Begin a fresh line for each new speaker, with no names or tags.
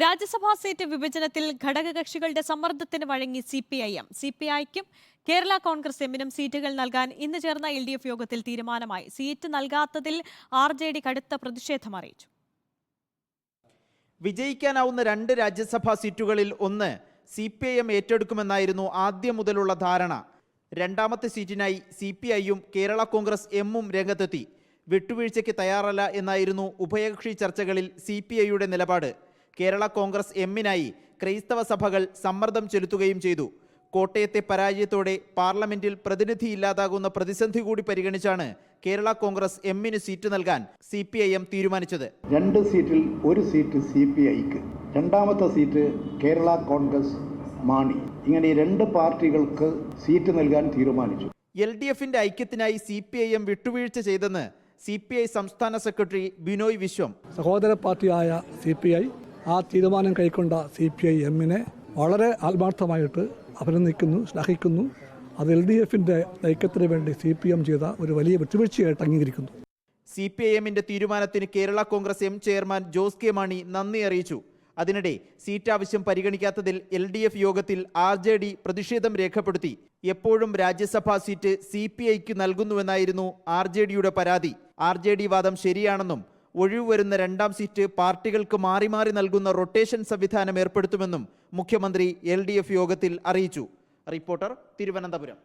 രാജ്യസഭാ seat വിഭജനത്തിൽ ഘടകകക്ഷികളുടെ സമ്മർദ്ദത്തിന് വഴങ്ങി C P I M. C P ഐക്കും Kerala Congress എമ്മിനും സീറ്റുകൾ നൽകാൻ ഇന്ന് ചേർന്ന എൽ ഡി എഫ് യോഗത്തിൽ തീരുമാനമായി. സീറ്റ് നൽകാത്തതിൽ ആർ ജെ ഡി കടുത്ത പ്രതിഷേധം അറിയിച്ചു.
വിജയിക്കാനാവുന്ന രണ്ട് രാജ്യസഭാ സീറ്റുകളിൽ ഒന്ന് സി പി ഐ എം ഏറ്റെടുക്കുമെന്നായിരുന്നു ആദ്യം മുതലുള്ള ധാരണ. രണ്ടാമത്തെ സീറ്റിനായി സി പി ഐയും കേരള കോൺഗ്രസ് എമ്മും രംഗത്തെത്തി. വിട്ടുവീഴ്ചയ്ക്ക് തയ്യാറല്ല എന്നായിരുന്നു ഉഭയകക്ഷി ചർച്ചകളിൽ സി പി ഐയുടെ നിലപാട്. കേരള കോൺഗ്രസ് എമ്മിനായി ക്രൈസ്തവ സഭകൾ സമ്മർദ്ദം ചെലുത്തുകയും ചെയ്തു. കോട്ടയത്തെ പരാജയത്തോടെ പാർലമെന്റിൽ പ്രതിനിധിയില്ലാതാകുന്ന പ്രതിസന്ധി കൂടി പരിഗണിച്ചാണ് കേരള കോൺഗ്രസ് എമ്മിന് സീറ്റ് നൽകാൻ സി പി ഐ എം തീരുമാനിച്ചത്.
രണ്ട് സീറ്റിൽ ഒരു സീറ്റ് സി പി ഐക്ക്. രണ്ടാമത്തെ സീറ്റ് കേരള കോൺഗ്രസ് മാണി. ഇങ്ങനെ രണ്ട് പാർട്ടികൾക്ക് സീറ്റ് നൽകാൻ തീരുമാനിച്ചു.
എൽ ഡി എഫിന്റെ ഐക്യത്തിനായി സി പി ഐ എം വിട്ടുവീഴ്ച ചെയ്തെന്ന് സി പി ഐ സംസ്ഥാന സെക്രട്ടറി ബിനോയ് വിശ്വം.
സഹോദര പാർട്ടിയായ സി പി ഐ ആ തീരുമാനം കൈക്കൊണ്ട സി പി ഐ എമ്മിനെ വളരെ ആത്മാർത്ഥമായിട്ട് അഭിനന്ദിക്കുന്നു ശ്ലാഘിക്കുന്നു അത് എൽ ഡി എഫിന്റെ നയക്കത്തിന് വേണ്ടി സി പി എം ചെയ്ത ഒരു വലിയ വിട്ടുവീഴ്ചയായിട്ട് അംഗീകരിക്കുന്നു.
സി പി ഐ എമ്മിന്റെ തീരുമാനത്തിന് Kerala Congress M chairman Jose K Mani നന്ദി അറിയിച്ചു. അതിനിടെ സീറ്റ് ആവശ്യം പരിഗണിക്കാത്തതിൽ എൽ ഡി എഫ് യോഗത്തിൽ ആർ ജെ ഡി പ്രതിഷേധം രേഖപ്പെടുത്തി. എപ്പോഴും രാജ്യസഭാ സീറ്റ് സി പി ഐക്ക് നൽകുന്നുവെന്നായിരുന്നു ആർ ജെ ഡിയുടെ പരാതി. ആർ ജെ ഡി വാദം ശരിയാണെന്നും ഒഴിവ് വരുന്ന രണ്ടാം സീറ്റ് പാർട്ടികൾക്ക് മാറി മാറി നൽകുന്ന റൊട്ടേഷൻ സംവിധാനം ഏർപ്പെടുത്തുമെന്നും മുഖ്യമന്ത്രി എൽ യോഗത്തിൽ അറിയിച്ചു. റിപ്പോർട്ടർ തിരുവനന്തപുരം.